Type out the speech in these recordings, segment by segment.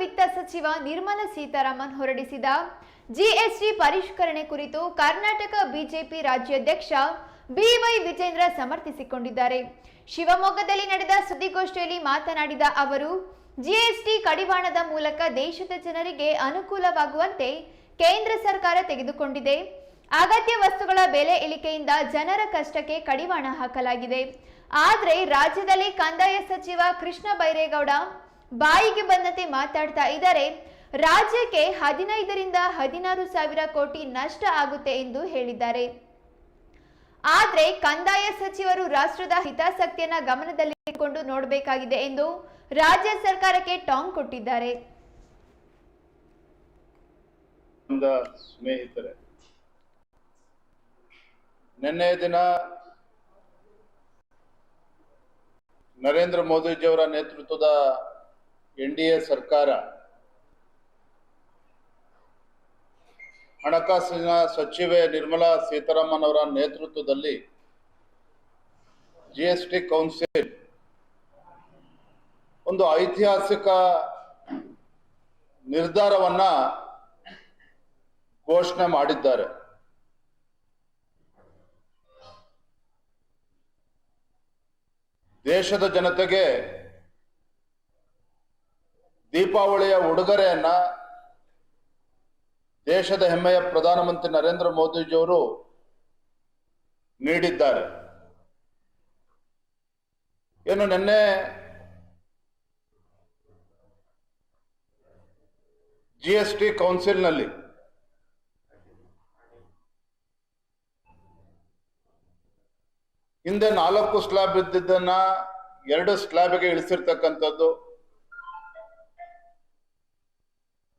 ವಿತ್ತ ಸಚಿವ ನಿರ್ಮಲಾ ಸೀತಾರಾಮನ್ ಹೊರಡಿಸಿದ ಜಿಎಸ್ಟಿ ಪರಿಷ್ಕರಣೆ ಕುರಿತು ಕರ್ನಾಟಕ ಬಿಜೆಪಿ ರಾಜ್ಯಾಧ್ಯಕ್ಷ ಬಿವೈ ವಿಜೇಂದ್ರ ಸಮರ್ಥಿಸಿಕೊಂಡಿದ್ದಾರೆ. ಶಿವಮೊಗ್ಗದಲ್ಲಿ ನಡೆದ ಸುದ್ದಿಗೋಷ್ಠಿಯಲ್ಲಿ ಮಾತನಾಡಿದ ಅವರು, ಜಿಎಸ್ಟಿ ಕಡಿವಾಣದ ಮೂಲಕ ದೇಶದ ಜನರಿಗೆ ಅನುಕೂಲವಾಗುವಂತೆ ಕೇಂದ್ರ ಸರ್ಕಾರ ತೆಗೆದುಕೊಂಡಿದೆ. ಅಗತ್ಯ ವಸ್ತುಗಳ ಬೆಲೆ ಇಳಿಕೆಯಿಂದ ಜನರ ಕಷ್ಟಕ್ಕೆ ಕಡಿವಾಣ ಹಾಕಲಾಗಿದೆ. ಆದರೆ ರಾಜ್ಯದಲ್ಲಿ ಕಂದಾಯ ಸಚಿವ ಕೃಷ್ಣ ಬೈರೇಗೌಡ ಬಾಯಿಗೆ ಬಂದಂತೆ ಮಾತಾಡ್ತಾ ಇದ್ದಾರೆ. ರಾಜ್ಯಕ್ಕೆ ಹದಿನೈದರಿಂದ ಹದಿನಾರು ಸಾವಿರ ಕೋಟಿ ನಷ್ಟ ಆಗುತ್ತೆ ಎಂದು ಹೇಳಿದ್ದಾರೆ. ಆದ್ರೆ ಕಂದಾಯ ಸಚಿವರು ರಾಷ್ಟ್ರದ ಹಿತಾಸಕ್ತಿಯನ್ನ ಗಮನದಲ್ಲಿಟ್ಟುಕೊಂಡು ನೋಡಬೇಕಾಗಿದೆ ಎಂದು ರಾಜ್ಯ ಸರ್ಕಾರಕ್ಕೆ ಟಾಂಗ್ ಕೊಟ್ಟಿದ್ದಾರೆ. ಸ್ನೇಹಿತರೆ, ನಿನ್ನೆ ದಿನ ನರೇಂದ್ರ ಮೋದಿಜಿಯವರ ನೇತೃತ್ವದ ಎನ್ ಡಿ ಎ ಸರ್ಕಾರ ಹಣಕಾಸಿನ ಸಚಿವೆ ನಿರ್ಮಲಾ ಸೀತಾರಾಮನ್ ಅವರ ನೇತೃತ್ವದಲ್ಲಿ ಜಿ ಎಸ್ ಟಿ ಕೌನ್ಸಿಲ್ ಒಂದು ಐತಿಹಾಸಿಕ ನಿರ್ಧಾರವನ್ನ ಘೋಷಣೆ ಮಾಡಿದ್ದಾರೆ. ದೇಶದ ಜನತೆಗೆ ದೀಪಾವಳಿಯ ಉಡುಗೊರೆಯನ್ನ ದೇಶದ ಹೆಮ್ಮೆಯ ಪ್ರಧಾನಮಂತ್ರಿ ನರೇಂದ್ರ ಮೋದಿಜಿಯವರು ನೀಡಿದ್ದಾರೆ. ಏನು ನಿನ್ನೆ ಜಿ ಎಸ್ ಟಿ ಕೌನ್ಸಿಲ್ನಲ್ಲಿ ಹಿಂದೆ ನಾಲ್ಕು ಸ್ಲ್ಯಾಬ್ ಇದ್ದಿದ್ದನ್ನ ಎರಡು ಸ್ಲ್ಯಾಬ್ಗೆ ಇಳಿಸಿರ್ತಕ್ಕಂಥದ್ದು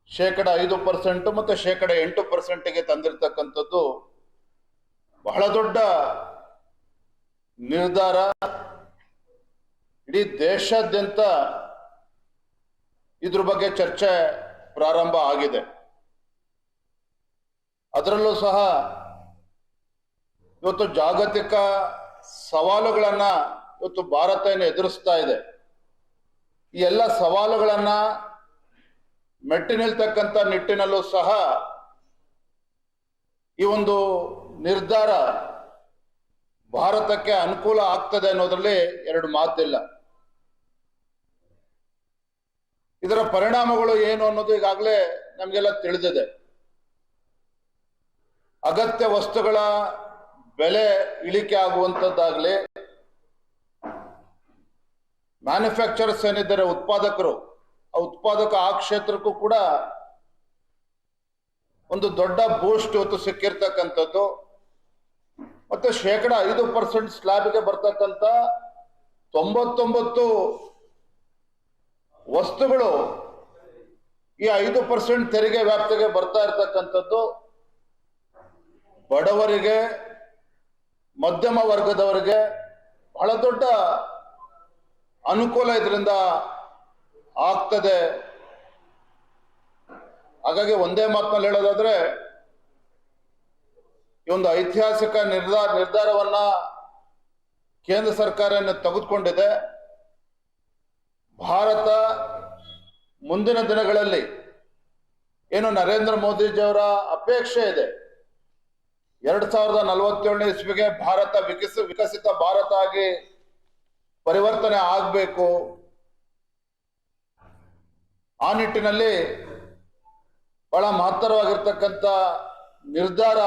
ಶೇಕಡ ಐದು ಪರ್ಸೆಂಟ್ ಮತ್ತೆ ಶೇಕಡ ಎಂಟು ಪರ್ಸೆಂಟ್ಗೆ ತಂದಿರತಕ್ಕಂಥದ್ದು ಬಹಳ ದೊಡ್ಡ ನಿರ್ಧಾರ. ಇಡೀ ದೇಶಾದ್ಯಂತ ಇದ್ರ ಬಗ್ಗೆ ಚರ್ಚೆ ಪ್ರಾರಂಭ ಆಗಿದೆ. ಅದರಲ್ಲೂ ಸಹ ಇವತ್ತು ಜಾಗತಿಕ ಸವಾಲುಗಳನ್ನ ಇವತ್ತು ಭಾರತ ಎದುರಿಸ್ತಾ ಇದೆ. ಈ ಎಲ್ಲ ಸವಾಲುಗಳನ್ನ ಮೆಟ್ಟಿ ನಿಲ್ತಕ್ಕಂಥ ನಿಟ್ಟಿನಲ್ಲೂ ಸಹ ಈ ಒಂದು ನಿರ್ಧಾರ ಭಾರತಕ್ಕೆ ಅನುಕೂಲ ಆಗ್ತದೆ ಅನ್ನೋದ್ರಲ್ಲಿ ಎರಡು ಮಾತಿಲ್ಲ. ಇದರ ಪರಿಣಾಮಗಳು ಏನು ಅನ್ನೋದು ಈಗಾಗಲೇ ನಮಗೆಲ್ಲ ತಿಳಿದಿದೆ. ಅಗತ್ಯ ವಸ್ತುಗಳ ಬೆಲೆ ಇಳಿಕೆ ಆಗುವಂಥದ್ದಾಗಲಿ ಮ್ಯಾನುಫ್ಯಾಕ್ಚರರ್ಸ್ ಏನಿದ್ದಾರೆ, ಉತ್ಪಾದಕರು ಆ ಉತ್ಪಾದಕ ಆ ಕ್ಷೇತ್ರಕ್ಕೂ ಕೂಡ ಒಂದು ದೊಡ್ಡ ಬೂಸ್ಟ್ ಇವತ್ತು ಸಿಕ್ಕಿರ್ತಕ್ಕಂಥದ್ದು. ಮತ್ತೆ ಶೇಕಡ ಐದು ಪರ್ಸೆಂಟ್ ಸ್ಲ್ಯಾಬ್ಗೆ ಬರ್ತಕ್ಕಂಥ ತೊಂಬತ್ತೊಂಬತ್ತು ವಸ್ತುಗಳು ಈ ಐದು ಪರ್ಸೆಂಟ್ ತೆರಿಗೆ ವ್ಯಾಪ್ತಿಗೆ ಬರ್ತಾ ಇರ್ತಕ್ಕಂಥದ್ದು. ಬಡವರಿಗೆ, ಮಧ್ಯಮ ವರ್ಗದವರಿಗೆ ಬಹಳ ದೊಡ್ಡ ಅನುಕೂಲ ಇದರಿಂದ ಆಗ್ತದೆ. ಹಾಗಾಗಿ ಒಂದೇ ಮಾತಿನಲ್ಲಿ ಹೇಳೋದಾದ್ರೆ, ಈ ಒಂದು ಐತಿಹಾಸಿಕ ನಿರ್ಧಾರ, ನಿರ್ಧಾರವನ್ನ ಕೇಂದ್ರ ಸರ್ಕಾರ ತೆಗೆದುಕೊಂಡಿದೆ. ಭಾರತ ಮುಂದಿನ ದಿನಗಳಲ್ಲಿ ಏನು ನರೇಂದ್ರ ಮೋದಿಜಿಯವರ ಅಪೇಕ್ಷೆ ಇದೆ. ಎರಡ್ ಸಾವಿರದ ನಲವತ್ತೇಳನೇ ಇಸ್ವಿಗೆ ಭಾರತ ವಿಕಸ, ವಿಕಸಿತ ಭಾರತ ಆಗಿ ಪರಿವರ್ತನೆ ಆಗಬೇಕು. ಆ ನಿಟ್ಟಿನಲ್ಲಿ ಬಹಳ ಮಹತ್ತರವಾಗಿರ್ತಕ್ಕಂಥ ನಿರ್ಧಾರ